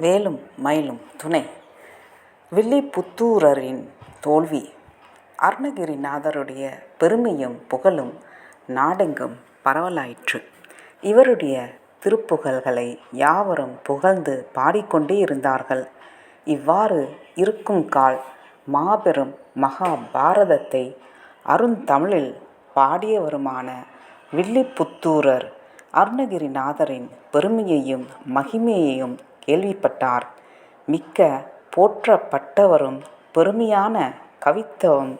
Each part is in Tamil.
வேலும் மயிலும் துணை வில்லிபுத்தூரரின் தோல்வி அருணகிரிநாதருடைய பெருமையும் புகழும் நாடெங்கும் பரவலாயிற்று. இவருடைய திருப்புகழ்களை யாவரும் புகழ்ந்து பாடிக்கொண்டே இருந்தார்கள். இவ்வாறு இருக்குங்கால் மாபெரும் மகாபாரதத்தை அருந்தமிழில் பாடியவருமான வில்லிபுத்தூரர் அருணகிரிநாதரின் பெருமையையும் மகிமையையும் கேள்விப்பட்டார். மிக்க போற்றப்பட்டவரும் பெருமையான கவித்துவம்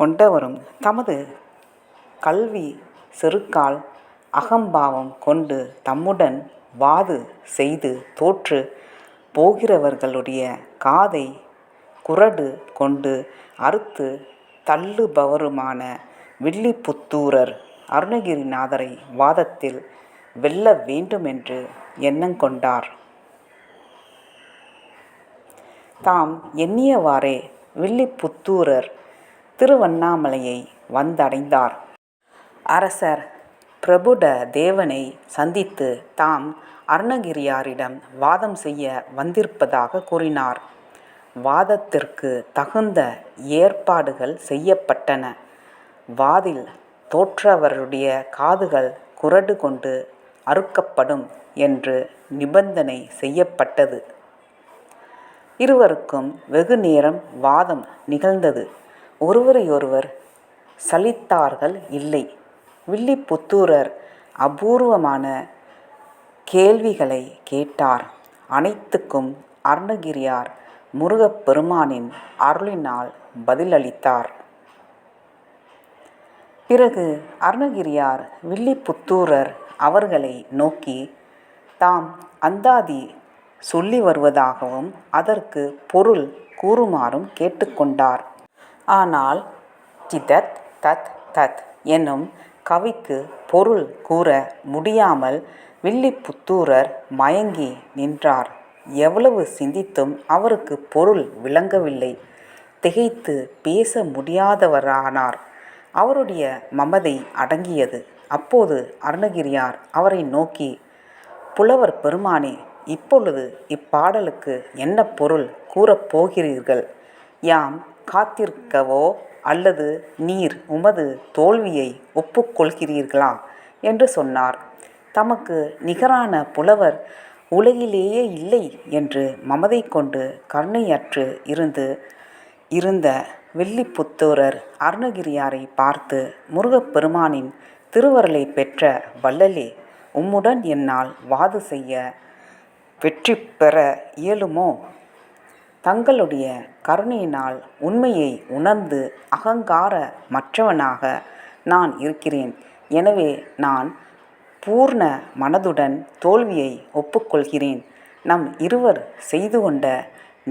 கொண்டவரும் தமது கல்வி செருக்கால் அகம்பாவம் கொண்டு தம்முடன் வாது செய்து தோற்று போகிறவர்களுடைய காதை குரடு கொண்டு அறுத்து தள்ளுபவருமான வில்லிபுத்தூரர் அருணகிரிநாதரை வாதத்தில் வெல்ல வேண்டுமென்று எண்ணங்கொண்டார் கொண்டார். தாம் எண்ணியவாறே வில்லிபுத்தூரர் திருவண்ணாமலையை வந்தடைந்தார். அரசர் பிரபுட தேவனை சந்தித்து தாம் அருணகிரியாரிடம் வாதம் செய்ய வந்திருப்பதாகக் கூறினார். வாதத்திற்கு தகுந்த ஏற்பாடுகள் செய்யப்பட்டன. வாதில் தோற்றவருடைய காதுகள் குறடு கொண்டு அறுக்கப்படும் என்று நிபந்தனை செய்யப்பட்டது. இருவருக்கும் வெகு நேரம் வாதம் நிகழ்ந்தது. ஒருவரையொருவர் சலித்தார்கள் இல்லை. வில்லிபுத்தூரர் அபூர்வமான கேள்விகளை கேட்டார். அனைத்துக்கும் அருணகிரியார் முருகப்பெருமானின் அருளினால் பதிலளித்தார். பிறகு அருணகிரியார் வில்லிபுத்தூரர் அவர்களை நோக்கி தாம் அந்தாதி சொல்லி வருவதாகவும் அதற்கு பொருள் கூறுமாறும் கேட்டுக்கொண்டார் ஆனால் ஜிதத் தத் தத் என்னும் கவிக்கு பொருள் கூற முடியாமல் வில்லிபுத்தூரர் மயங்கி நின்றார். எவ்வளவு சிந்தித்தும் அவருக்கு பொருள் விளங்கவில்லை. திகைத்து பேச முடியாதவரானார். அவருடைய மமதை அடங்கியது. அப்போது அருணகிரியார் அவரை நோக்கி புலவர் பெருமானே இப்பொழுது இப்பாடலுக்கு என்ன பொருள் கூறப்போகிறீர்கள் யாம் காத்திருக்கவோ அல்லது நீர் உமது தோல்வியை ஒப்புக்கொள்கிறீர்களா என்று சொன்னார். தமக்கு நிகரான புலவர் உலகிலேயே இல்லை என்று மமதை கொண்டு கருணையற்று இருந்து இருந்த வெள்ளிப்புத்தூரர் அருணகிரியாரைப் பார்த்து முருகப்பெருமானின் திருவருளை பெற்ற வள்ளலே உம்முடன் என்னால் வாது செய்ய வெற்றி பெற இயலுமோ? தங்களுடைய கருணையினால் உண்மையை உணர்ந்து அகங்கார மற்றவனாக நான் இருக்கிறேன். எனவே நான் பூர்ண மனதுடன் தோல்வியை ஒப்புக்கொள்கிறேன் நம் இருவர் செய்து கொண்ட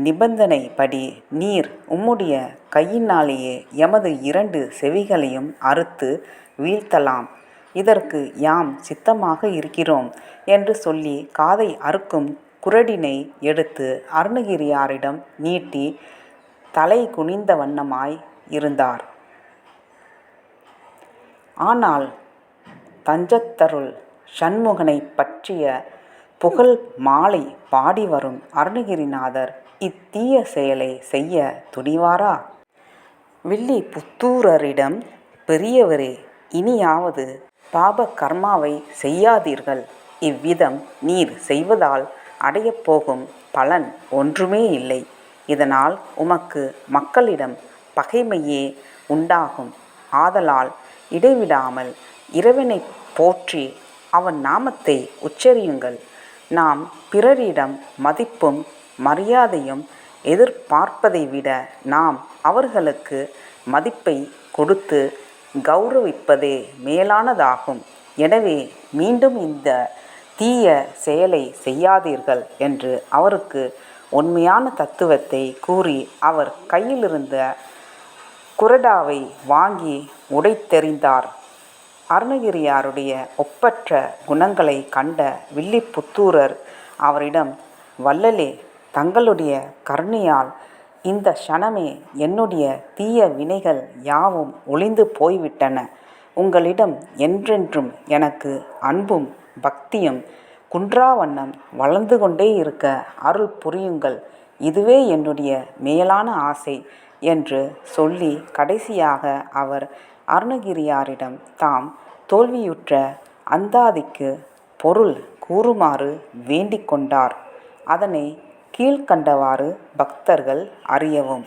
நிபந்தனைப்படி நீர் உம்முடைய கையினாலேயே எமது இரண்டு செவிகளையும் அறுத்து வீழ்த்தலாம். இதற்கு யாம் சித்தமாக இருக்கிறோம் என்று சொல்லி காதை அறுக்கும் குறடினை எடுத்து அருணகிரியாரிடம் நீட்டி தலைகுனிந்த வண்ணமாய் இருந்தார். ஆனால் தஞ்சத்தருள் சண்முகனை பற்றிய புகழ் மாலை பாடிவரும் அருணகிரிநாதர் இத்தீய செயலை செய்ய துணிவாரா? வில்லி புத்தூரரிடம் பெரியவரே இனியாவது பாப கர்மாவை செய்யாதீர்கள். இவ்விதம் நீர் செய்வதால் அடையப்போகும் பலன் ஒன்றுமே இல்லை. இதனால் உமக்கு மக்களிடம் பகைமையே உண்டாகும். ஆதலால் இடைவிடாமல் இறைவனை போற்றி அவன் நாமத்தை உச்சரியுங்கள். நாம் பிறரிடம் மதிப்பும் மரியாதையும் எதிர்பார்ப்பதை விட நாம் அவர்களுக்கு மதிப்பை கொடுத்து கௌரவிப்பதே மேலானதாகும். எனவே மீண்டும் இந்த தீய செயலை செய்யாதீர்கள் என்று அவருக்கு உண்மையான தத்துவத்தை கூறி அவர் கையிலிருந்த குரடாவை வாங்கி உடைத்தெறிந்தார். அருணகிரியாருடைய ஒப்பற்ற குணங்களைக் கண்ட வில்லிபுத்தூரர் அவரிடம் வள்ளலே தங்களுடைய கருணையால் இந்தக் க்ஷணமே என்னுடைய தீய வினைகள் யாவும் ஒளிந்து போய்விட்டன. உங்களிடம் என்றென்றும் எனக்கு அன்பும் பக்தியும் குன்றாவண்ணம் வளர்ந்து கொண்டே இருக்க அருள் புரியுங்கள் இதுவே என்னுடைய மேலான ஆசை என்று சொல்லி கடைசியாக அவர் அருணகிரியாரிடம் தாம் தோல்வியுற்ற அந்தாதிக்கு பொருள் கூறுமாறு வேண்டிக் கொண்டார் அதனை கீழ்க்கண்டவாறு பக்தர்கள் அறியவும்.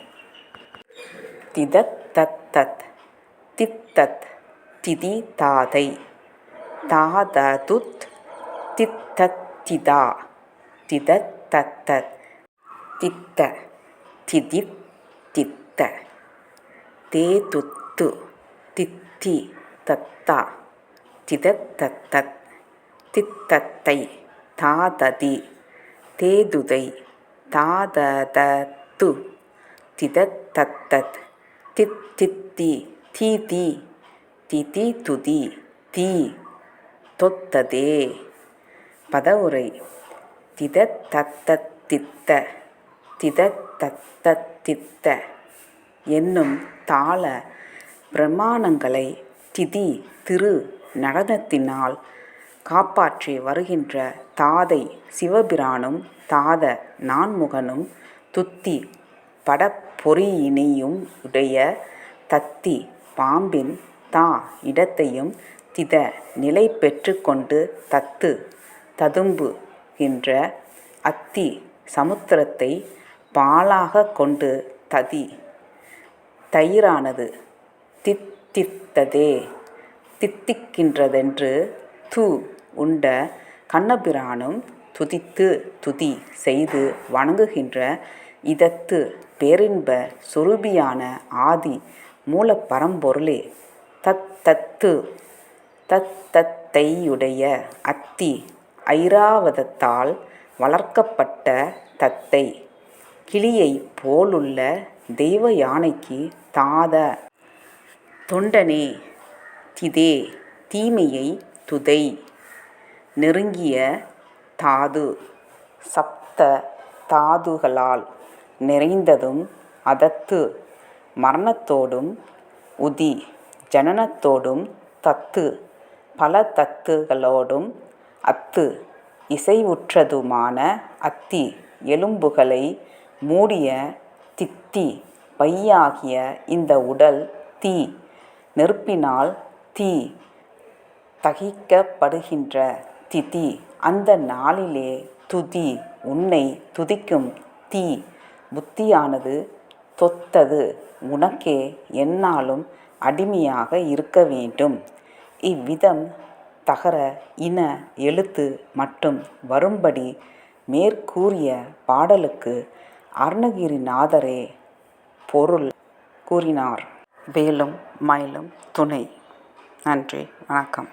திதத் தத் தத் தித்தத் திதி தாதை தாததுத் தித்தத் திதா திதத் தத் தத் தித்த திதி தித்த தேதுத்து தித்தி தத்தா திதத் தத்தத் தித்தத்தை தாததி தேதுதை தாததத்து திதத் தித் தித்தி தித்தித்தி திதி துதி தீ. தொத்ததே. பதவுரை. திதத் தத்தத் தித்த திதத் தத்தத் தித்த என்னும் தாள பிரமாணங்களை திதி திரு நடனத்தினால் காப்பாற்றி வருகின்ற தாதை சிவபிரானும் தாத நான்முகனும் துத்தி படப்பொறியினையும் உடைய தத்தி பாம்பின் தா இடத்தையும் தித நிலை பெற்றுக்கொண்டு தத்து ததும்புகின்ற அத்தி சமுத்திரத்தை பாலாக கொண்டு ததி தயிரானது தித்தித்ததே தித்திக்கின்றதென்று து உண்ட கண்ணபிரானும் துதித்து துதி செய்து வணங்குகின்ற இதத்து பேரின்ப சுரூபியான ஆதி மூலப்பரம்பொருளே. தத்தத்து தத்தத்தையுடைய அத்தி ஐராவதத்தால் வளர்க்கப்பட்ட தத்தை. கிளியைப் போலுள்ள தெய்வ யானைக்கு தாத. தொண்டனே திதே தீமையை துதை நெருங்கிய தாது சப்த தாதுகளால் நிறைந்ததும் அதத்து மரணத்தோடும் உதி ஜனனத்தோடும் தத்து பல தத்துகளோடும் அத்து இசைவுற்றதுமான அத்தி எலும்புகளை மூடிய தித்தி பையாகிய இந்த உடல் தீ நெருப்பினால் தீ தகிக்கப்படுகின்ற திதி. அந்த நாளிலே துதி உன்னை துதிக்கும் தீ. புத்தியானது தொத்தது. உனக்கே என்னாலும் அடிமையாக இருக்க வேண்டும். இவ்விதம் தகர இன எழுத்து மட்டும் வரும்படி மேற்கூறிய பாடலுக்கு அருணகிரிநாதரே பொருள் கூறினார். வேலும் மயிலும் துணை. நன்றி வணக்கம்.